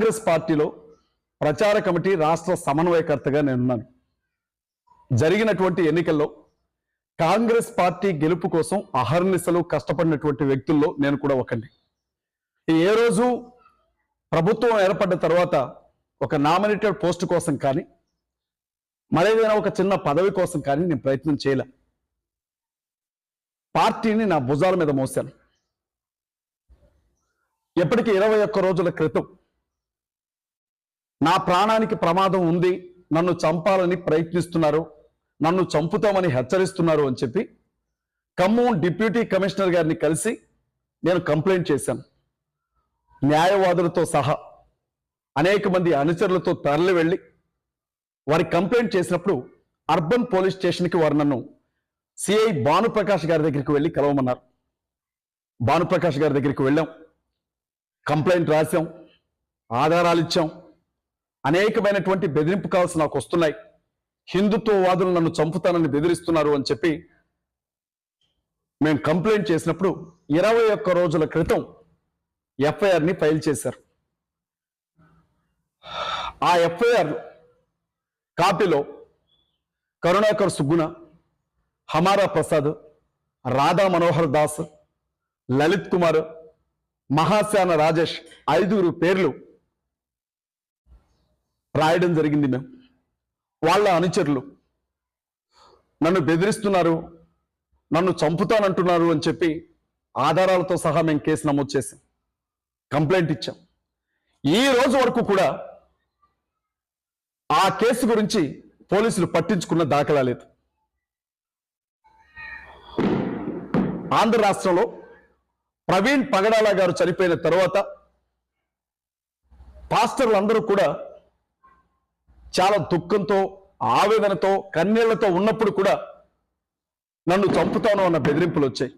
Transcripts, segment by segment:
కాంగ్రెస్ పార్టీలో ప్రచార కమిటీ రాష్ట్ర సమన్వయకర్తగా నేనున్నాను జరిగినటువంటి ఎన్నికల్లో కాంగ్రెస్ పార్టీ గెలుపు కోసం అహర్నిశలు కష్టపడినటువంటి వ్యక్తుల్లో నేను కూడా ఒకటి ఏ రోజు ప్రభుత్వం ఏర్పడ్డ తర్వాత ఒక నామినేటెడ్ పోస్ట్ కోసం కానీ మరేదైనా ఒక చిన్న పదవి కోసం కానీ నేను ప్రయత్నం చేయలే. పార్టీని నా భుజాల మీద మోసాను ఎప్పటికీ ఇరవై ఒక్క రోజుల క్రితం నా ప్రాణానికి ప్రమాదం ఉంది నన్ను చంపాలని ప్రయత్నిస్తున్నారు నన్ను చంపుతామని హెచ్చరిస్తున్నారు అని చెప్పి ఖమ్మం డిప్యూటీ కమిషనర్ గారిని కలిసి నేను కంప్లైంట్ చేశాను న్యాయవాదులతో సహా అనేక మంది అనుచరులతో తరలి వెళ్ళి వారి కంప్లైంట్ చేసినప్పుడు అర్బన్ పోలీస్ స్టేషన్కి వారు నన్ను సిఐ భానుప్రకాష్ గారి దగ్గరికి వెళ్ళి కలవమన్నారు. భానుప్రకాష్ గారి దగ్గరికి వెళ్ళాం. కంప్లైంట్ రాశాం. ఆధారాలు ఇచ్చాం. అనేకమైనటువంటి బెదిరింపు కాల్స్ నాకు వస్తున్నాయి. హిందుత్వవాదులు నన్ను చంపుతానని బెదిరిస్తున్నారు అని చెప్పి మేము కంప్లైంట్ చేసినప్పుడు ఇరవై ఒక్క రోజుల క్రితం ఎఫ్ఐఆర్ని ఫైల్ చేశారు. ఆ ఎఫ్ఐఆర్ కాపీలో కరుణాకర్ సుగ్గుణ హమారా ప్రసాద్ రాధా మనోహర్ దాస్ లలిత్ కుమార్ మహాశాన రాజేష్ ఐదుగురు పేర్లు రాయడం జరిగింది మేము వాళ్ళ అనుచరులు నన్ను బెదిరిస్తున్నారు నన్ను చంపుతానంటున్నారు అని చెప్పి ఆధారాలతో సహా మేము కేసు నమోదు చేసాం కంప్లైంట్ ఇచ్చాం. ఈ రోజు వరకు కూడా ఆ కేసు గురించి పోలీసులు పట్టించుకున్న దాఖలా లేదు. ఆంధ్ర రాష్ట్రంలో ప్రవీణ్ పగడాల గారు చనిపోయిన తర్వాత పాస్టర్లు అందరూ కూడా చాలా దుఃఖంతో ఆవేదనతో కన్నీళ్ళతో ఉన్నప్పుడు కూడా నన్ను చంపుతాను అన్న బెదిరింపులు వచ్చాయి.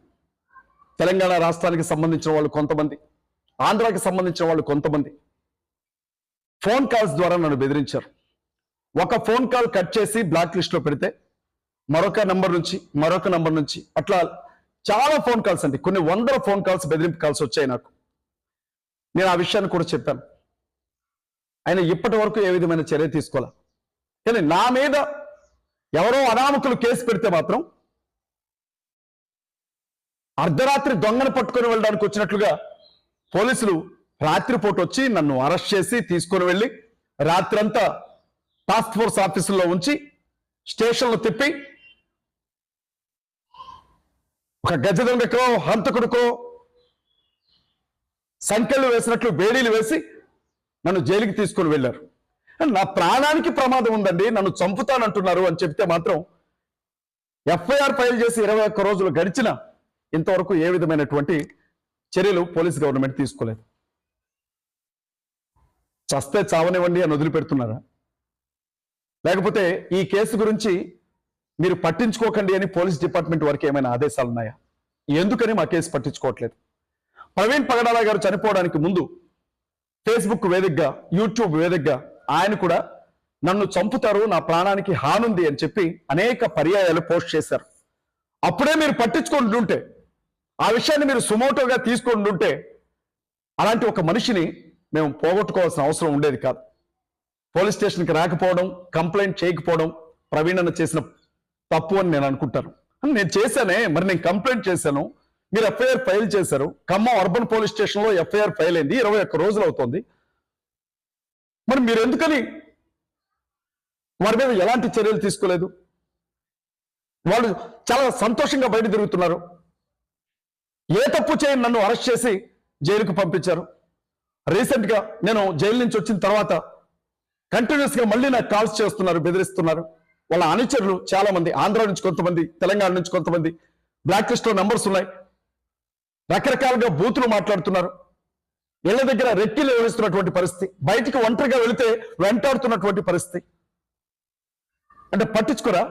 తెలంగాణ రాష్ట్రానికి సంబంధించిన వాళ్ళు కొంతమంది ఆంధ్రాకి సంబంధించిన వాళ్ళు కొంతమంది ఫోన్ కాల్స్ ద్వారా నన్ను బెదిరించారు. ఒక ఫోన్ కాల్ కట్ చేసి బ్లాక్ లిస్ట్లో పెడితే మరొక నంబర్ నుంచి మరొక నంబర్ నుంచి అట్లా చాలా ఫోన్ కాల్స్ అండి. కొన్ని వందల ఫోన్ కాల్స్ బెదిరింపు కాల్స్ వచ్చాయి నాకు. నేను ఆ విషయాన్ని కూడా చెప్పాను. ఆయన ఇప్పటి వరకు ఏ విధమైన చర్య తీసుకోలే. కానీ నా మీద ఎవరో అనామకులు కేసు పెడితే మాత్రం అర్ధరాత్రి దొంగను పట్టుకొని వెళ్ళడానికి వచ్చినట్లుగా పోలీసులు రాత్రిపూట వచ్చి నన్ను అరెస్ట్ చేసి తీసుకొని వెళ్ళి రాత్రంతా టాస్క్ ఫోర్స్ ఆఫీసుల్లో ఉంచి స్టేషన్లో తిప్పి ఒక గజ దొంగకో హంతకుడికో సంఖ్యలు వేసినట్లు బేడీలు వేసి నన్ను జైలుకి తీసుకొని వెళ్ళారు. నా ప్రాణానికి ప్రమాదం ఉందండి నన్ను చంపుతానంటున్నారు అని చెప్తే మాత్రం ఎఫ్ఐఆర్ ఫైల్ చేసి ఇరవై ఒక్క రోజులు గడిచిన ఇంతవరకు ఏ విధమైనటువంటి చర్యలు పోలీస్ గవర్నమెంట్ తీసుకోలేదు. చస్తే చావనివ్వండి అని వదిలిపెడుతున్నారా? లేకపోతే ఈ కేసు గురించి మీరు పట్టించుకోకండి అని పోలీస్ డిపార్ట్మెంట్ వరకు ఏమైనా ఆదేశాలు ఉన్నాయా ఎందుకని మా కేసు పట్టించుకోవట్లేదు? ప్రవీణ్ పగడాల గారు చనిపోవడానికి ముందు ఫేస్బుక్ వేదికగా యూట్యూబ్ వేదికగా ఆయన కూడా నన్ను చంపుతారు నా ప్రాణానికి హానుంది అని చెప్పి అనేక పర్యాయాలు పోస్ట్ చేశారు. అప్పుడే మీరు పట్టించుకుంటుంటే ఆ విషయాన్ని మీరు సుమోటోగా తీసుకుంటుంటే అలాంటి ఒక మనిషిని మేము పోగొట్టుకోవాల్సిన అవసరం ఉండేది కాదు. పోలీస్ స్టేషన్కి రాకపోవడం కంప్లైంట్ చేయకపోవడం ప్రవీణ్ అన్న చేసిన తప్పు అని నేను అనుకుంటాను. నేను చేశానే మరి నేను కంప్లైంట్ చేశాను మీరు ఎఫ్ఐఆర్ ఫైల్ చేశారు. ఖమ్మం అర్బన్ పోలీస్ స్టేషన్లో ఎఫ్ఐఆర్ ఫైల్ అయింది. ఇరవై ఒక్క రోజులు అవుతుంది. మరి మీరు ఎందుకని వారి మీద ఎలాంటి చర్యలు తీసుకోలేదు? వాళ్ళు చాలా సంతోషంగా బయట తిరుగుతున్నారు. ఏ తప్పు చేయని నన్ను అరెస్ట్ చేసి జైలుకు పంపించారు. రీసెంట్గా నేను జైలు నుంచి వచ్చిన తర్వాత కంటిన్యూస్గా మళ్ళీ నాకు కాల్స్ చేస్తున్నారు బెదిరిస్తున్నారు. వాళ్ళ అనుచరులు చాలామంది ఆంధ్ర నుంచి కొంతమంది తెలంగాణ నుంచి కొంతమంది బ్లాక్ లిస్ట్లో నెంబర్స్ ఉన్నాయి. రకరకాలుగా బూతులు మాట్లాడుతున్నారు. ఇళ్ళ దగ్గర రెక్కిలు వేస్తున్నటువంటి పరిస్థితి. బయటికి ఒంటరిగా వెళితే వెంటాడుతున్నటువంటి పరిస్థితి. అంటే పట్టించుకోరా?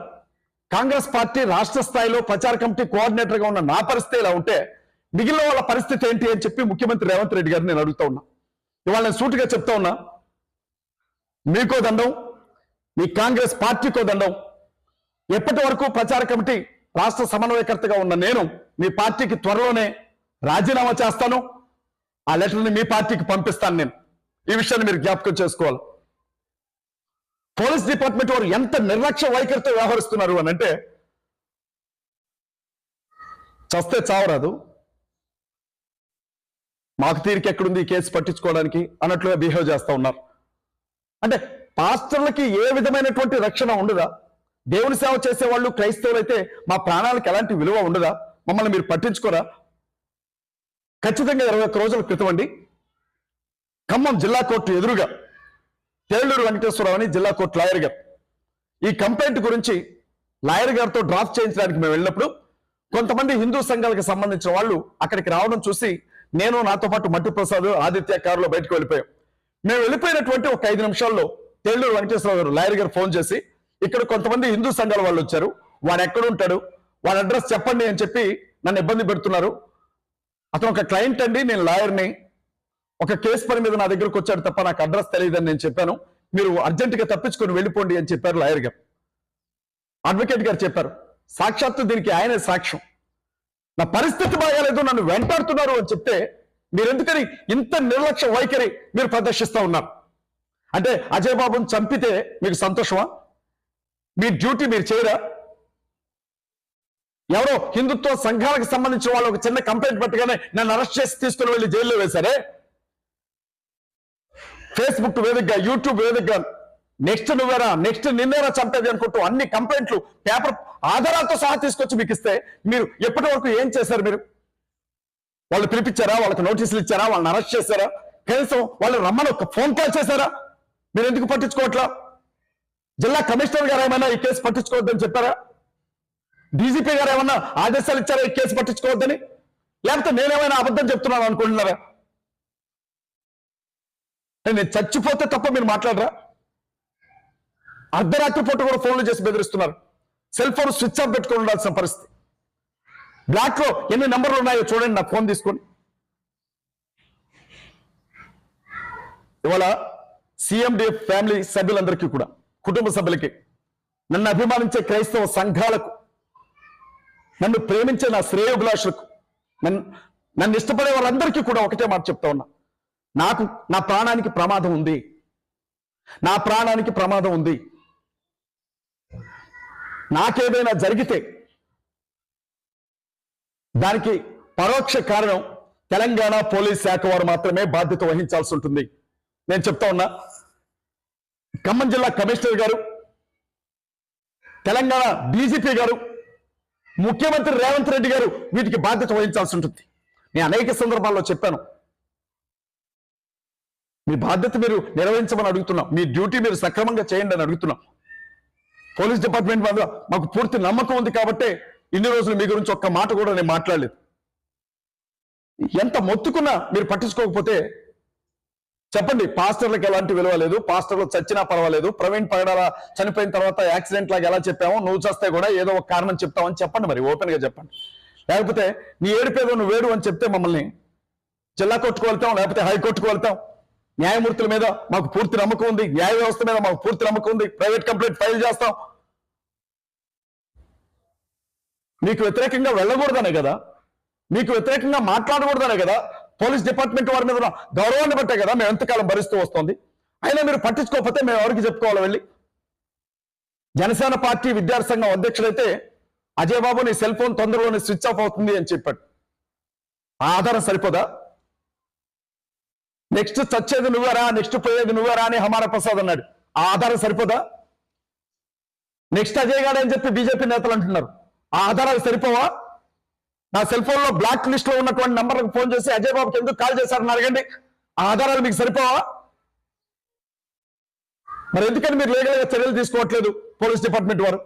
కాంగ్రెస్ పార్టీ రాష్ట్ర స్థాయిలో ప్రచార కమిటీ కోఆర్డినేటర్గా ఉన్న నా పరిస్థితి ఇలా ఉంటే మిగిలిన వాళ్ళ పరిస్థితి ఏంటి అని చెప్పి ముఖ్యమంత్రి రేవంత్ రెడ్డి గారిని నేను అడుగుతా ఉన్నా. ఇవాళ నేను సూటిగా చెప్తా ఉన్నా మీకో దండం మీ కాంగ్రెస్ పార్టీకో దండం. ఎప్పటి వరకు ప్రచార కమిటీ రాష్ట్ర సమన్వయకర్తగా ఉన్న నేను మీ పార్టీకి త్వరలోనే రాజీనామా చేస్తాను. ఆ లెటర్ని మీ పార్టీకి పంపిస్తాను నేను. ఈ విషయాన్ని మీరు జ్ఞాపకం చేసుకోవాలి. పోలీస్ డిపార్ట్మెంట్ వారు ఎంత నిర్లక్ష్య వైఖరితో వ్యవహరిస్తున్నారు అని అంటే చస్తే చావరాదు. మాకు తీరిక ఎక్కడుంది ఈ కేసు పట్టించుకోవడానికి అన్నట్లుగా బిహేవ్ చేస్తా ఉన్నారు. అంటే పాస్టర్లకి ఏ విధమైనటువంటి రక్షణ ఉండదా? దేవుని సేవ చేసే వాళ్ళు క్రైస్తవులైతే మా ప్రాణాలకు ఎలాంటి విలువ ఉండదా? మమ్మల్ని మీరు పట్టించుకోరా? ఖచ్చితంగా ఇరవై ఒక్క రోజుల క్రితం అండి. ఖమ్మం జిల్లా కోర్టు ఎదురుగా తేళ్ళూరు వెంకటేశ్వరరావు అని జిల్లా కోర్టు లాయర్ గారు. ఈ కంప్లైంట్ గురించి లాయర్ గారితో డ్రాఫ్ట్ చేయించడానికి మేము వెళ్ళినప్పుడు కొంతమంది హిందూ సంఘాలకు సంబంధించిన వాళ్ళు అక్కడికి రావడం చూసి నేను నాతో పాటు మట్టి ప్రసాద్ ఆదిత్య కారులో బయటకు వెళ్ళిపోయాం. మేము వెళ్ళిపోయినటువంటి ఒక ఐదు నిమిషాల్లో తేళ్ళూరు వెంకటేశ్వరరావు గారు లాయర్ గారు ఫోన్ చేసి ఇక్కడ కొంతమంది హిందూ సంఘాల వాళ్ళు వచ్చారు వాడు ఎక్కడ ఉంటాడు వాడి అడ్రస్ చెప్పండి అని చెప్పి నన్ను ఇబ్బంది పెడుతున్నారు. అతను ఒక క్లయింట్ అండి నేను లాయర్ని. ఒక కేసు పని మీద నా దగ్గరకు వచ్చాడు తప్ప నాకు అడ్రస్ తెలియదని నేను చెప్పాను. మీరు అర్జెంటుగా తప్పించుకొని వెళ్ళిపోండి అని చెప్పారు లాయర్ గారు. అడ్వకేట్ గారు చెప్పారు సాక్షాత్తు దీనికి ఆయనే సాక్ష్యం. నా పరిస్థితి బాగాలేదు నన్ను వెంటాడుతున్నారు అని చెప్తే మీరు ఎందుకని ఇంత నిర్లక్ష్య వైఖరి మీరు ప్రదర్శిస్తూ ఉన్నారు? అంటే అజయ్ బాబుని చంపితే మీకు సంతోషమా? మీ డ్యూటీ మీరు చేయరా? ఎవరో హిందుత్వ సంఘాలకు సంబంధించిన వాళ్ళు ఒక చిన్న కంప్లైంట్ పెట్టగానే నన్ను అరెస్ట్ చేసి తీసుకుని వెళ్ళి జైల్లో వేశారే? ఫేస్బుక్ వేదికగా యూట్యూబ్ వేదికగా నెక్స్ట్ నువ్వేరా నెక్స్ట్ నిన్నేరా చంపేది అనుకుంటూ అన్ని కంప్లైంట్లు పేపర్ ఆధారాలతో సహా తీసుకొచ్చి మీకు ఇస్తే మీరు ఎప్పటి వరకు ఏం చేశారు మీరు? వాళ్ళు పిలిపించారా? వాళ్ళకి నోటీసులు ఇచ్చారా? వాళ్ళని అరెస్ట్ చేశారా? కనీసం వాళ్ళు రమ్మని ఒక ఫోన్ కాల్ చేశారా? మీరు ఎందుకు పట్టించుకోవట్లా? జిల్లా కమిషనర్ గారు ఏమైనా ఈ కేసు పట్టించుకోవద్దని చెప్పారా? డీజీపీ గారు ఏమన్నా ఆదేశాలు ఇచ్చారా? కేసు పట్టించుకోవద్దని? లేకపోతే నేనేమైనా అబద్ధం చెప్తున్నాను అనుకుంటున్నారా? నేను చచ్చిపోతే తప్ప మీరు మాట్లాడరా? అర్ధరాత్రి పూట కూడా ఫోన్లు చేసి బెదిరిస్తున్నారు. సెల్ ఫోన్ స్విచ్ ఆఫ్ పెట్టుకొని ఉండాల్సిన పరిస్థితి. బ్లాక్లో ఎన్ని నంబర్లు ఉన్నాయో చూడండి నా ఫోన్ తీసుకొని. ఇవాళ సిఎండిఎఫ్ ఫ్యామిలీ సభ్యులందరికీ కూడా కుటుంబ సభ్యులకి నన్ను అభిమానించే క్రైస్తవ సంఘాలకు నన్ను ప్రేమించే నా శ్రేయోభిలాషులకు నన్ను నన్ను ఇష్టపడే వాళ్ళందరికీ కూడా ఒకటే మాట చెప్తా ఉన్నా. నాకు నా ప్రాణానికి ప్రమాదం ఉంది. నా ప్రాణానికి ప్రమాదం ఉంది. నాకేదైనా జరిగితే దానికి పరోక్ష కారణం తెలంగాణ పోలీస్ శాఖ వారు మాత్రమే బాధ్యత వహించాల్సి ఉంటుంది. నేను చెప్తా ఉన్నా ఖమ్మం జిల్లా కమిషనర్ గారు తెలంగాణ డీజీపీ గారు ముఖ్యమంత్రి రేవంత్ రెడ్డి గారు వీటికి బాధ్యత వహించాల్సి ఉంటుంది. నేను అనేక సందర్భాల్లో చెప్పాను. మీ బాధ్యత మీరు నిర్వహించమని అడుగుతున్నాం. మీ డ్యూటీ మీరు సక్రమంగా చేయండి అని అడుగుతున్నాం. పోలీస్ డిపార్ట్మెంట్ మీద మాకు పూర్తి నమ్మకం ఉంది కాబట్టి ఇన్ని రోజులు మీ గురించి ఒక్క మాట కూడా నేను మాట్లాడలేదు. ఎంత మొత్తుకున్నా మీరు పట్టించుకోకపోతే చెప్పండి పాస్టర్లకు ఎలాంటి విలువ లేదు పాస్టర్లు చచ్చినా పర్వాలేదు ప్రవీణ్ పగడాల చనిపోయిన తర్వాత యాక్సిడెంట్ లాగా ఎలా చెప్పామో నువ్వు చేస్తే కూడా ఏదో ఒక కారణం చెప్తావని చెప్పండి మరి ఓపెన్గా చెప్పండి. లేకపోతే నీ ఏడుపేదో నువ్వు వేడు అని చెప్తే మమ్మల్ని జిల్లా కోర్టుకు వెళ్తాం లేకపోతే హైకోర్టుకు వెళ్తాం. న్యాయమూర్తుల మీద మాకు పూర్తి నమ్మకం ఉంది న్యాయ వ్యవస్థ మీద మాకు పూర్తి నమ్మకం ఉంది ప్రైవేట్ కంప్లైంట్ ఫైల్ చేస్తాం. మీకు వ్యతిరేకంగా వెళ్ళకూడదనే కదా మీకు వ్యతిరేకంగా మాట్లాడకూడదనే కదా పోలీస్ డిపార్ట్మెంట్ వారి మీద గౌరవాన్ని బట్టే కదా మేము ఎంతకాలం భరిస్తూ వస్తుంది. అయినా మీరు పట్టించుకోకపోతే మేము ఎవరికి చెప్పుకోవాలి వెళ్ళి? జనసేన పార్టీ విద్యార్థి సంఘం అధ్యక్షుడైతే అజయ్ బాబు నీ సెల్ ఫోన్ తొందరలోనే స్విచ్ ఆఫ్ అవుతుంది అని చెప్పాడు. ఆ ఆధారం సరిపోదా? నెక్స్ట్ చచ్చేది నువ్వరా నెక్స్ట్ పోయేది నువ్వరా అని హమారా ప్రసాద్ అన్నాడు. ఆ ఆధారం సరిపోదా? నెక్స్ట్ అజయ్ గాడు అని చెప్పి బీజేపీ నేతలు అంటున్నారు. ఆ ఆధారాలు సరిపోవా? నా సెల్ ఫోన్లో బ్లాక్ లిస్ట్లో ఉన్నటువంటి నంబర్లకు ఫోన్ చేసి అజయ్ బాబుకి ఎందుకు కాల్ చేశారని అడగండి. ఆ ఆధారాలు మీకు సరిపోవా? మరి ఎందుకని మీరు లీగల్గా చర్యలు తీసుకోవట్లేదు పోలీస్ డిపార్ట్మెంట్ వారు?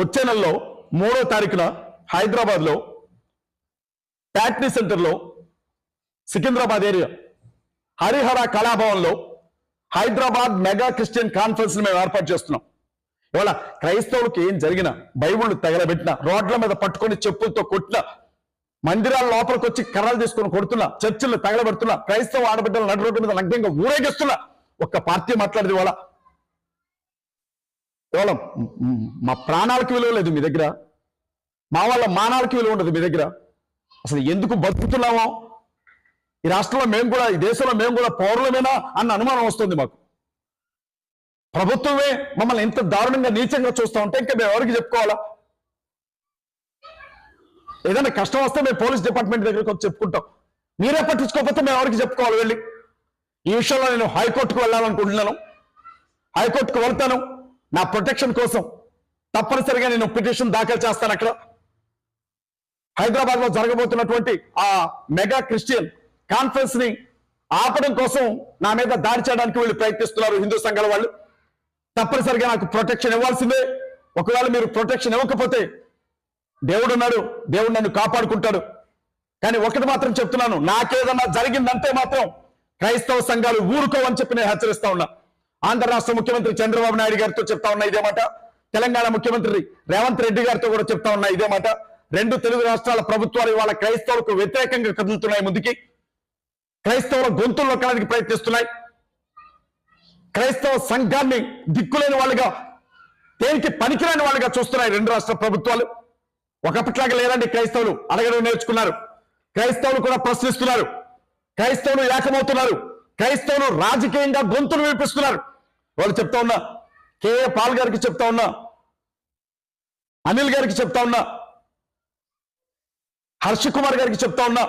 వచ్చే నెలలో మూడో తారీఖున హైదరాబాద్లో ప్యాట్నీ సెంటర్లో సికింద్రాబాద్ ఏరియా హరిహర కళాభవన్లో హైదరాబాద్ మెగా క్రిస్టియన్ కాన్ఫరెన్స్ మేము ఏర్పాటు చేస్తున్నాం. ఇవాళ క్రైస్తవులకు ఏం జరిగినా బైబుల్ తగలబెట్టిన రోడ్ల మీద పట్టుకొని చెప్పులతో కొట్టిన మందిరాల లోపలికి వచ్చి కర్రలు తీసుకొని కొడుతున్నా చర్చిలు తగలబెడుతున్నా క్రైస్తవ ఆడబిడ్డలు నడు రోడ్డు మీద నగ్నంగా ఊరేగిస్తున్నా ఒక్క పార్టీ మాట్లాడేది ఇవాళ. ఇవాళ మా ప్రాణాలకు విలువ లేదు మీ దగ్గర. మా వాళ్ళ మానాలకి విలువ ఉండదు మీ దగ్గర. అసలు ఎందుకు బతుకుతున్నామో? ఈ రాష్ట్రంలో మేము కూడా ఈ దేశంలో మేము కూడా పౌరులమేనా అన్న అనుమానం వస్తుంది మాకు. ప్రభుత్వమే మమ్మల్ని ఇంత దారుణంగా నీచంగా చూస్తూ ఉంటే ఇంకా మేము ఎవరికి చెప్పుకోవాలా? ఏదైనా కష్టం వస్తే మేము పోలీస్ డిపార్ట్మెంట్ దగ్గరికి వచ్చి చెప్పుకుంటాం. మీరే పట్టించుకోకపోతే మేము ఎవరికి చెప్పుకోవాలి వెళ్ళి? ఈ విషయంలో నేను హైకోర్టుకు వెళ్ళాలనుకుంటున్నాను. హైకోర్టుకు వెళ్తాను. నా ప్రొటెక్షన్ కోసం తప్పనిసరిగా నేను పిటిషన్ దాఖలు చేస్తాను అక్కడ. హైదరాబాద్లో జరగబోతున్నటువంటి ఆ మెగా క్రిస్టియన్ కాన్ఫరెన్స్ని ఆపడం కోసం నా మీద దాడి చేయడానికి వీళ్ళు ప్రయత్నిస్తున్నారు హిందూ సంఘాల వాళ్ళు. తప్పనిసరిగా నాకు ప్రొటెక్షన్ ఇవ్వాల్సిందే. ఒకవేళ మీరు ప్రొటెక్షన్ ఇవ్వకపోతే దేవుడు ఉన్నాడు దేవుడు నన్ను కాపాడుకుంటాడు. కానీ ఒకటి మాత్రం చెప్తున్నాను నాకేదన్నా జరిగిందంటే మాత్రం క్రైస్తవ సంఘాలు ఊరుకోవని చెప్పి నేను హెచ్చరిస్తా ఉన్నా. ఆంధ్ర రాష్ట్ర ముఖ్యమంత్రి చంద్రబాబు నాయుడు గారితో చెప్తా ఉన్నా ఇదే మాట. తెలంగాణ ముఖ్యమంత్రి రేవంత్ రెడ్డి గారితో కూడా చెప్తా ఉన్నా ఇదే మాట. రెండు తెలుగు రాష్ట్రాల ప్రభుత్వాలు ఇవాళ క్రైస్తవులకు వ్యతిరేకంగా కదులుతున్నాయి ముందుకి. క్రైస్తవుల గొంతులు నొక్కడానికి ప్రయత్నిస్తున్నాయి. క్రైస్తవ సంఘాన్ని దిక్కులేని వాళ్ళుగా దేనికి పనికిరాని వాళ్ళుగా చూస్తున్నాయి రెండు రాష్ట్ర ప్రభుత్వాలు. ఒకప్పట్లాగా లేదండి క్రైస్తవులు. అడగడం నేర్చుకున్నారు. క్రైస్తవులు కూడా ప్రశ్నిస్తున్నారు. క్రైస్తవులు ఏకమవుతున్నారు. క్రైస్తవులు రాజకీయంగా గొంతులు వినిపిస్తున్నారు. వాళ్ళు చెప్తా ఉన్నా కేఏ పాల్ గారికి చెప్తా ఉన్నా అనిల్ గారికి చెప్తా ఉన్నా హర్ష కుమార్ గారికి చెప్తా ఉన్నా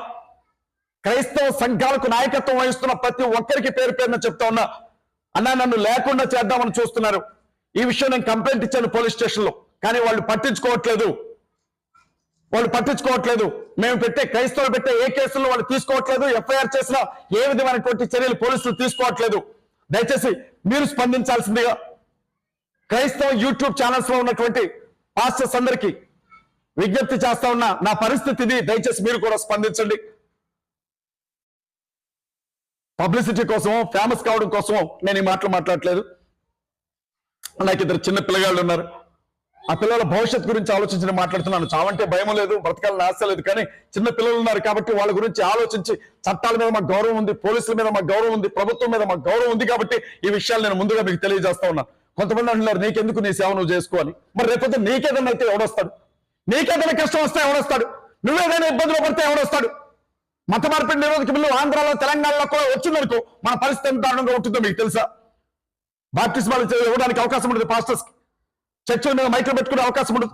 క్రైస్తవ సంఘాలకు నాయకత్వం వహిస్తున్న ప్రతి ఒక్కరికి పేరు పేరున చెప్తా ఉన్నా అన్నా నన్ను లేకుండా చేద్దామని చూస్తున్నారు. ఈ విషయం నేను కంప్లైంట్ ఇచ్చాను పోలీస్ స్టేషన్లో. కానీ వాళ్ళు పట్టించుకోవట్లేదు. వాళ్ళు పట్టించుకోవట్లేదు. మేము పెట్టే క్రైస్తవులు పెట్టే ఏ కేసుల్లో వాళ్ళు తీసుకోవట్లేదు ఎఫ్ఐఆర్ చేసిన ఏ విధమైనటువంటి చర్యలు పోలీసులు తీసుకోవట్లేదు. దయచేసి మీరు స్పందించాల్సిందిగా క్రైస్తవ యూట్యూబ్ ఛానల్స్లో ఉన్నటువంటి పాస్టర్స్ అందరికీ విజ్ఞప్తి చేస్తా ఉన్నా. నా పరిస్థితి ఇది దయచేసి మీరు కూడా స్పందించండి. పబ్లిసిటీ కోసమో ఫేమస్ కావడం కోసమో నేను ఈ మాటలు మాట్లాడట్లేదు. నాకు ఇద్దరు చిన్న పిల్లగాళ్ళు ఉన్నారు. ఆ పిల్లల భవిష్యత్తు గురించి ఆలోచించి మాట్లాడుతున్నాను. చావంటే భయం లేదు బ్రతకాలని ఆశ లేదు కానీ చిన్న పిల్లలు ఉన్నారు కాబట్టి వాళ్ళ గురించి ఆలోచించి చట్టాల మీద మాకు గౌరవం ఉంది పోలీసుల మీద మాకు గౌరవం ఉంది ప్రభుత్వం మీద మాకు గౌరవం ఉంది కాబట్టి ఈ విషయాలు నేను ముందుగా మీకు తెలియజేస్తా ఉన్నా. కొంతమంది అంటున్నారు నీకెందుకు నీ సేవ నువ్వు చేసుకోవాలి మరి రేపొద్దు నీకేదన్నా అయితే ఎవడొస్తాడు? నీకేదైనా కష్టం వస్తే ఎవడొస్తాడు? నువ్వేదైనా ఇబ్బందులు పడితే ఎవడొస్తాడు? మత మార్పిడి నిరోధక బిల్లు ఆంధ్రాలో తెలంగాణలో కూడా వచ్చిందనుకో మన పరిస్థితి ఎంత దారుణంగా ఉంటుందో మీకు తెలుసా? బాప్టిస్మాలు ఇవ్వడానికి అవకాశం ఉండదు పాస్టర్స్కి. చర్చిల మీద మైకులు పెట్టుకునే అవకాశం ఉండదు.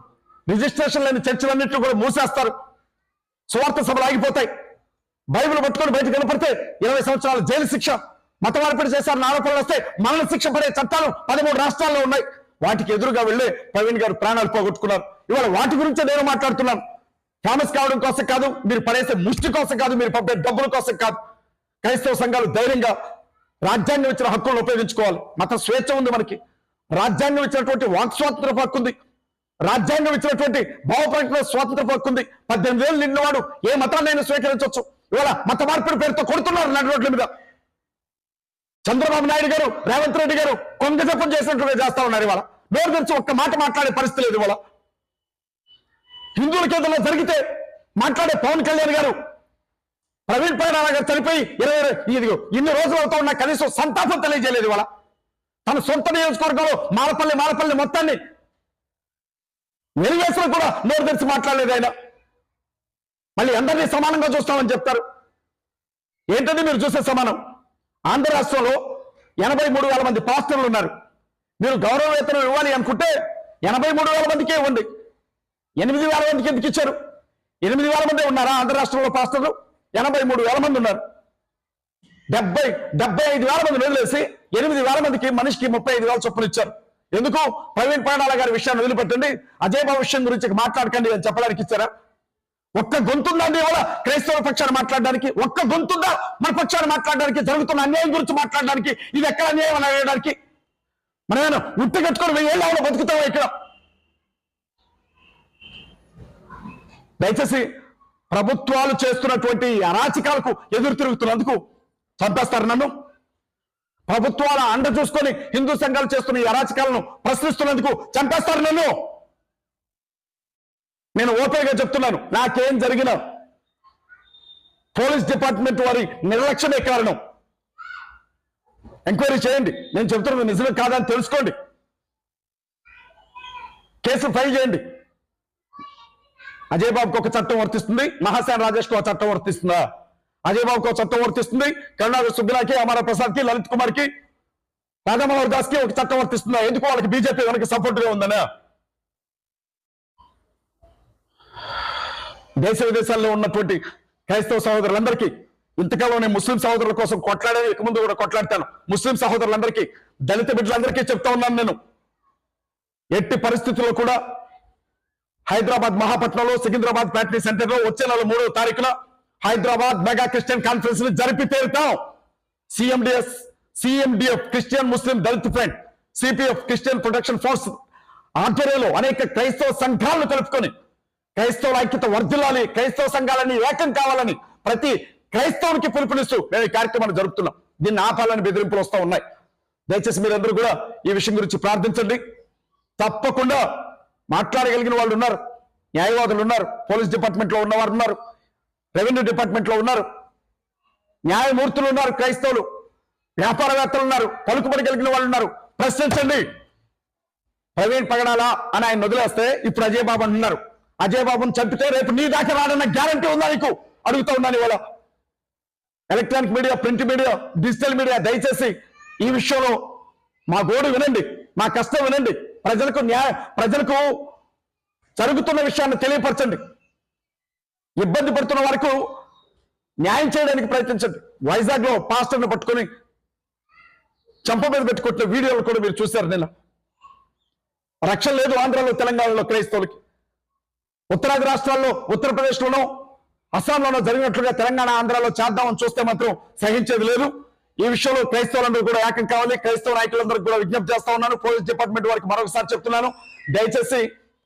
రిజిస్ట్రేషన్ లేని చర్చలన్నింటినీ కూడా మూసేస్తారు. సువార్త సభలు ఆగిపోతాయి. బైబిల్ పట్టుకొని బయటకు కనపడితే ఇరవై సంవత్సరాల జైలు శిక్ష. మత మార్పిడి చేశారని ఆరోపణలు వస్తే మరణ శిక్ష పడే చట్టాలు పదమూడు రాష్ట్రాల్లో ఉన్నాయి. వాటికి ఎదురుగా వెళ్ళి ప్రవీణ్ గారు ప్రాణాలు పోగొట్టుకున్నారు. ఇవాళ వాటి గురించే నేను మాట్లాడుతున్నాను. ఫేమస్ కావడం కోసం కాదు మీరు పడేసే ముష్టి కోసం కాదు మీరు పంపే డబ్బుల కోసం కాదు. క్రైస్తవ సంఘాలు ధైర్యంగా రాజ్యాంగం ఇచ్చిన హక్కులను ఉపయోగించుకోవాలి. మత స్వేచ్ఛ ఉంది మనకి. రాజ్యాంగం ఇచ్చినటువంటి వాక్ స్వాతంత్ర హక్కు ఉంది. రాజ్యాంగం ఇచ్చినటువంటి భావ ప్రకటన స్వాతంత్ర హక్కు ఉంది. పద్దెనిమిది ఏళ్ళు నిన్నవాడు ఏ మతాన్నైనా స్వీకరించవచ్చు. ఇవాళ మత మార్పిడి పేరుతో కొడుతున్నారు నడి రోడ్ల మీద. చంద్రబాబు నాయుడు గారు రేవంత్ రెడ్డి గారు కొంగజపం చేసినట్టుగా చేస్తా ఉన్నారు ఇవాళ. నోరు తెరిచి ఒక్క మాట మాట్లాడే పరిస్థితి లేదు ఇవాళ. హిందువులకి ఏదైనా జరిగితే మాట్లాడే పవన్ కళ్యాణ్ గారు ప్రవీణ్ పైన గారు చనిపోయి ఇరవై ఇదిగో ఇన్ని రోజులు అవుతా ఉన్నా కనీసం సంతాపం తెలియజేయలేదు ఇవాళ. తన సొంత నియోజకవర్గంలో మాలపల్లి మాలపల్లి మొత్తాన్ని వెలిగేసిన కూడా నోరు తెరిచి మాట్లాడలేదు ఆయన. మళ్ళీ అందరినీ సమానంగా చూస్తామని చెప్తారు. ఏంటంటే మీరు చూసే సమానం? ఆంధ్ర రాష్ట్రంలో ఎనభై మూడు వేల మంది పాస్టర్లు ఉన్నారు. మీరు గౌరవ వేతనం ఇవ్వాలి అనుకుంటే ఎనభై మూడు వేల మందికే ఉంది ఎనిమిది వేల మందికి ఎందుకు ఇచ్చారు? ఎనిమిది వేల మంది ఉన్నారా ఆంధ్ర రాష్ట్రంలో పాస్టర్లు? ఎనభై మూడు వేల మంది ఉన్నారు. డెబ్బై డెబ్బై ఐదు వేల మంది వదిలేసి ఎనిమిది వేల మందికి మనిషికి ముప్పై ఐదు వేల చొప్పులు ఇచ్చారు. ఎందుకు? ప్రవీణ్ పాడాల గారి విషయాన్ని వదిలిపెట్టండి. అజయ్ భవిష్యం విషయం గురించి మాట్లాడకండి అని చెప్పడానికి ఇచ్చారా? ఒక్క గొంతుందండి ఇవాళ క్రైస్తవ పక్షాన్ని మాట్లాడడానికి? ఒక్క గొంతుందా మన పక్షాన్ని మాట్లాడడానికి? జరుగుతున్న అన్యాయం గురించి మాట్లాడడానికి? ఇది ఎక్కడ అన్యాయం అని అడగడానికి? మనం ఉట్టి కట్టుకొని వెయ్యేళ్ళు ఆవిడ బతుకుతావా ఇక్కడ? దయచేసి ప్రభుత్వాలు చేస్తున్నటువంటి అరాచకాలకు ఎదురు తిరుగుతున్నందుకు చంపేస్తారు నన్ను. ప్రభుత్వాల అండ చూసుకొని హిందూ సంఘాలు చేస్తున్న ఈ అరాచకాలను ప్రశ్నిస్తున్నందుకు చంపేస్తారు నన్ను. నేను ఓపెన్గా చెప్తున్నాను నాకేం జరిగినా పోలీస్ డిపార్ట్మెంట్ వారి నిర్లక్ష్యమే కారణం. ఎంక్వైరీ చేయండి నేను చెప్తున్నది నిజమే కాదని తెలుసుకోండి. కేసు ఫైల్ చేయండి. అజయ్ బాబుకి ఒక చట్టం వర్తిస్తుంది మహాసేన రాజేష్కి ఒక చట్టం వర్తిస్తుందా? అజయ్ బాబుకి ఒక చట్టం వర్తిస్తుంది కరుణాకర్ సుబ్బిలాకి అమర ప్రసాద్కి లలిత్ కుమార్కి దాస్కి దాస్కి ఒక చట్టం వర్తిస్తుందా? ఎందుకు వాళ్ళకి బీజేపీ కనుక సపోర్ట్గా ఉందనే దేశ విదేశాల్లో ఉన్నటువంటి క్రైస్తవ సహోదరులందరికీ ఇంతకాలం నేను ముస్లిం సహోదరుల కోసం కొట్లాడే ఇక ముందు కూడా కొట్లాడతాను. ముస్లిం సహోదరులందరికీ దళిత బిడ్డలందరికీ చెప్తా ఉన్నాను నేను. ఎట్టి పరిస్థితుల్లో కూడా హైదరాబాద్ మహాపట్నంలో సికింద్రాబాద్ ప్యాట్నీ సెంటర్లో వచ్చే నెల మూడవ తారీఖున హైదరాబాద్ మెగా క్రిస్టియన్ కాన్ఫరెన్స్ని జరిపి తీరుతాం CMDS CMDF Christian Muslim Dalit front CPF Christian protection force ఆధ్వర్యంలో అనేక క్రైస్తవ సంఘాలను కలుపుకొని క్రైస్తవుల ఐక్యత వర్ధిల్లాలి క్రైస్తవ సంఘాలని ఏకం కావాలని ప్రతి క్రైస్తవునికి పిలుపునిస్తూ మేము ఈ కార్యక్రమాన్ని జరుపుతున్నాం. దీన్ని ఆపాలని బెదిరింపులు వస్తూ ఉన్నాయి. దయచేసి మీరందరూ కూడా ఈ విషయం గురించి ప్రార్థించండి. తప్పకుండా మాట్లాడగలిగిన వాళ్ళు ఉన్నారు. న్యాయవాదులు ఉన్నారు. పోలీస్ డిపార్ట్మెంట్లో ఉన్నవారు ఉన్నారు. రెవెన్యూ డిపార్ట్మెంట్లో ఉన్నారు. న్యాయమూర్తులు ఉన్నారు. క్రైస్తవులు వ్యాపారవేత్తలు ఉన్నారు. పలుకుబడి కలిగిన వాళ్ళు ఉన్నారు. ప్రశ్నించండి. ప్రవీణ్ పగడాలా అని ఆయన వదిలేస్తే ఇప్పుడు అజయ్ బాబు అంటున్నారు ఉన్నారు. అజయ్ బాబును చంపితే రేపు నీ దాకా రాడన్న గ్యారంటీ ఉందా నీకు? అడుగుతా ఉన్నాను ఇవాళ. Electronic media print media digital media దయచేసి ఈ విషయంలో మా గోడు వినండి. మా కష్టం వినండి. ప్రజలకు న్యాయ ప్రజలకు జరుగుతున్న విషయాన్ని తెలియపరచండి. ఇబ్బంది పడుతున్న వరకు న్యాయం చేయడానికి ప్రయత్నించండి. వైజాగ్లో పాస్టర్ని పట్టుకొని చంప మీద పెట్టుకుంటున్న వీడియోలు కూడా మీరు చూశారు నిన్న. రక్షణ లేదు ఆంధ్రాలో తెలంగాణలో క్రైస్తవులకి. ఉత్తరాది రాష్ట్రాల్లో ఉత్తరప్రదేశ్లోనో అస్సాంలోనో జరిగినట్లుగా తెలంగాణ ఆంధ్రాలో చేద్దామని చూస్తే మాత్రం సహించేది లేదు. ఈ విషయంలో క్రైస్తవులందరూ కూడా ఏకం కావాలి. క్రైస్తవ నాయకులందరూ కూడా విజ్ఞప్తి చేస్తా ఉన్నాను. పోలీస్ డిపార్ట్మెంట్ వారికి మరొకసారి చెప్తున్నాను. దయచేసి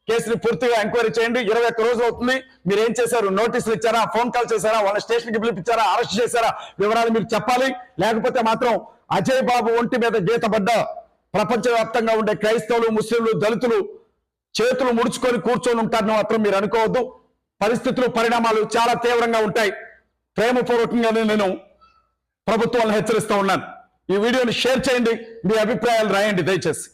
కేసుని పూర్తిగా ఎంక్వైరీ చేయండి. ఇరవై ఒక్క రోజులు అవుతుంది. మీరు ఏం చేశారు? నోటీసులు ఇచ్చారా? ఫోన్ కాల్ చేశారా? వాళ్ళ స్టేషన్కి పిలిపించారా? అరెస్ట్ చేశారా? వివరాలు మీరు చెప్పాలి. లేకపోతే మాత్రం అజయ్ బాబు ఒంటి మీద గీతబడ్డ ప్రపంచవ్యాప్తంగా ఉండే క్రైస్తవులు ముస్లింలు దళితులు చేతులు ముడుచుకొని కూర్చొని ఉంటారని మాత్రం మీరు అనుకోవద్దు. పరిస్థితులు పరిణామాలు చాలా తీవ్రంగా ఉంటాయి. ప్రేమపూర్వకంగానే నేను ప్రభుత్వాలను హెచ్చరిస్తూ ఉన్నాను. ఈ వీడియోని షేర్ చేయండి. మీ అభిప్రాయాలు రాయండి. దయచేసి.